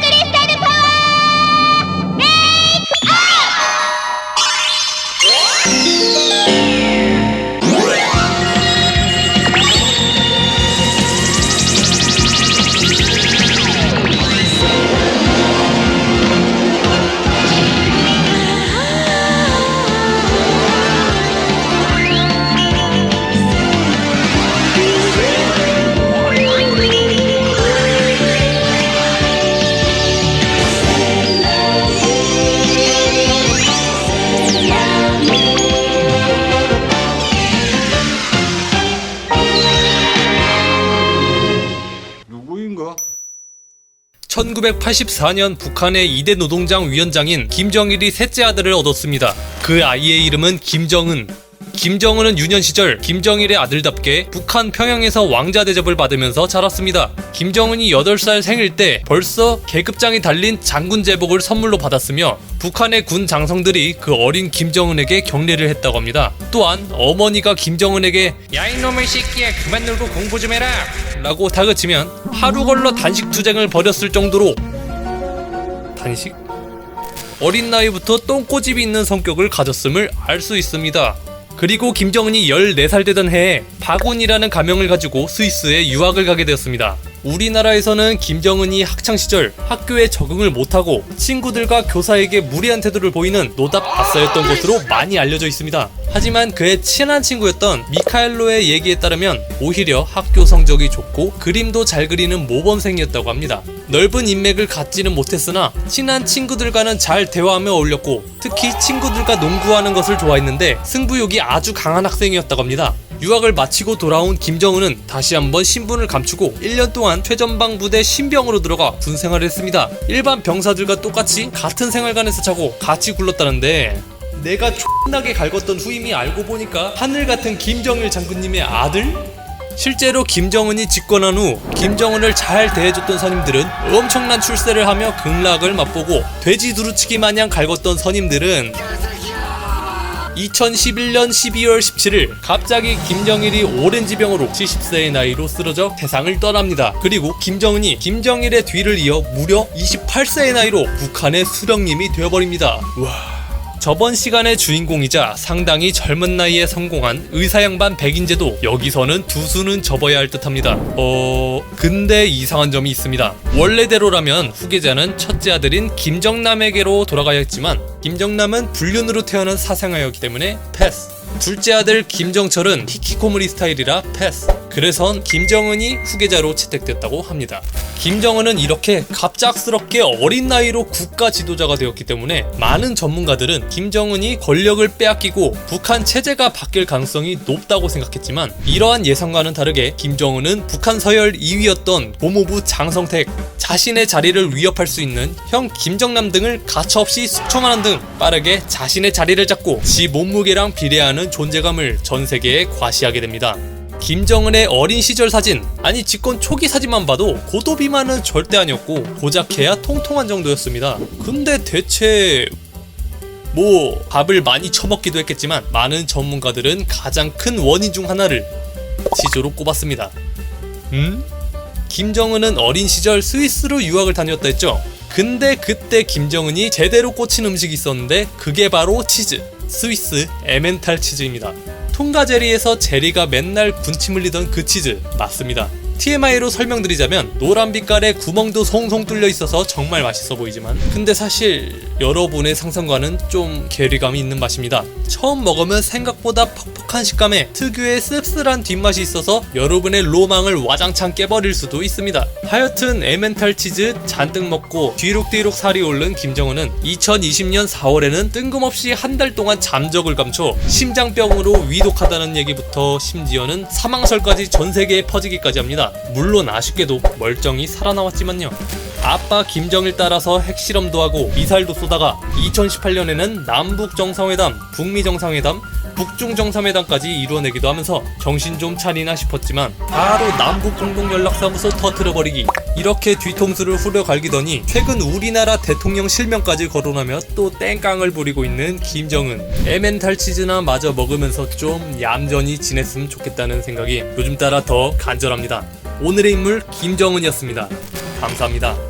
크리스타 1984년 북한의 2대 노동장 위원장인 김정일이 셋째 아들을 얻었습니다. 그 아이의 이름은 김정은. 김정은은 유년 시절 김정일의 아들답게 북한 평양에서 왕자 대접을 받으면서 자랐습니다. 김정은이 8살 생일 때 벌써 계급장이 달린 장군 제복을 선물로 받았으며 북한의 군 장성들이 그 어린 김정은에게 경례를 했다고 합니다. 또한 어머니가 김정은에게 야 이놈의 새끼야 그만 놀고 공부 좀 해라 라고 다그치면 하루 걸러 단식 투쟁을 벌였을 정도로 단식? 어린 나이부터 똥꼬집이 있는 성격을 가졌음을 알 수 있습니다. 그리고 김정은이 14살 되던 해에 박운이라는 가명을 가지고 스위스에 유학을 가게 되었습니다. 우리나라에서는 김정은이 학창시절 학교에 적응을 못하고 친구들과 교사에게 무례한 태도를 보이는 노답 아싸였던 것으로 많이 알려져 있습니다. 하지만 그의 친한 친구였던 미카엘로의 얘기에 따르면 오히려 학교 성적이 좋고 그림도 잘 그리는 모범생이었다고 합니다. 넓은 인맥을 갖지는 못했으나 친한 친구들과는 잘 대화하며 어울렸고 특히 친구들과 농구하는 것을 좋아했는데 승부욕이 아주 강한 학생이었다고 합니다. 유학을 마치고 돌아온 김정은은 다시 한번 신분을 감추고 1년 동안 최전방 부대 신병으로 들어가 군 생활을 했습니다. 일반 병사들과 똑같이 같은 생활관에서 자고 같이 굴렀다는데 내가 X나게 갈궜던 후임이 알고 보니까 하늘 같은 김정일 장군님의 아들? 실제로 김정은이 집권한 후 김정은을 잘 대해줬던 선임들은 엄청난 출세를 하며 극락을 맛보고 돼지 두루치기 마냥 갈궜던 선임들은 2011년 12월 17일 갑자기 김정일이 오렌지병으로 70세의 나이로 쓰러져 세상을 떠납니다. 그리고 김정은이 김정일의 뒤를 이어 무려 28세의 나이로 북한의 수령님이 되어버립니다. 와. 저번 시간의 주인공이자 상당히 젊은 나이에 성공한 의사 양반 백인제도 여기서는 두 수는 접어야 할 듯합니다. 어 근데 이상한 점이 있습니다. 원래대로라면 후계자는 첫째 아들인 김정남에게로 돌아가야 했지만 김정남은 불륜으로 태어난 사생아였기 때문에 패스. 둘째 아들 김정철은 히키코모리 스타일이라 패스. 그래선 김정은이 후계자로 채택됐다고 합니다. 김정은은 이렇게 갑작스럽게 어린 나이로 국가 지도자가 되었기 때문에 많은 전문가들은 김정은이 권력을 빼앗기고 북한 체제가 바뀔 가능성이 높다고 생각했지만 이러한 예상과는 다르게 김정은은 북한 서열 2위였던 고모부 장성택 자신의 자리를 위협할 수 있는 형 김정남 등을 가차없이 숙청하는 등 빠르게 자신의 자리를 잡고 지 몸무게랑 비례하는 존재감을 전 세계에 과시하게 됩니다. 김정은의 어린 시절 사진, 아니 집권 초기 사진만 봐도 고도 비만은 절대 아니었고 고작해야 통통한 정도였습니다. 근데 대체 뭐 밥을 많이 처먹기도 했겠지만 많은 전문가들은 가장 큰 원인 중 하나를 지조로 꼽았습니다. 음? 김정은은 어린 시절 스위스로 유학을 다녔다 했죠. 근데 그때 김정은이 제대로 꽂힌 음식이 있었는데 그게 바로 치즈. 스위스 에멘탈 치즈입니다. 통가 제리에서 제리가 맨날 군침 흘리던 그 치즈 맞습니다. TMI로 설명드리자면 노란 빛깔에 구멍도 송송 뚫려 있어서 정말 맛있어 보이지만 근데 사실 여러분의 상상과는 좀 괴리감이 있는 맛입니다. 처음 먹으면 생각보다 퍽퍽한 식감에 특유의 씁쓸한 뒷맛이 있어서 여러분의 로망을 와장창 깨버릴 수도 있습니다. 하여튼 에멘탈 치즈 잔뜩 먹고 뒤룩뒤룩 살이 오른 김정은은 2020년 4월에는 뜬금없이 한 달 동안 잠적을 감춰 심장병으로 위독하다는 얘기부터 심지어는 사망설까지 전 세계에 퍼지기까지 합 물론 아쉽게도 멀쩡히 살아나왔지만요. 아빠 김정일 따라서 핵실험도 하고 미사일도 쏘다가 2018년에는 남북 정상회담, 북미 정상회담, 북중 정상회담까지 이루어내기도 하면서 정신 좀 차리나 싶었지만 바로 남북 공동연락사무소 터트려버리기 이렇게 뒤통수를 후려갈기더니 최근 우리나라 대통령 실명까지 거론하며 또 땡깡을 부리고 있는 김정은 에멘탈 치즈나 마저 먹으면서 좀 얌전히 지냈으면 좋겠다는 생각이 요즘 따라 더 간절합니다. 오늘의 인물 김정은이었습니다. 감사합니다.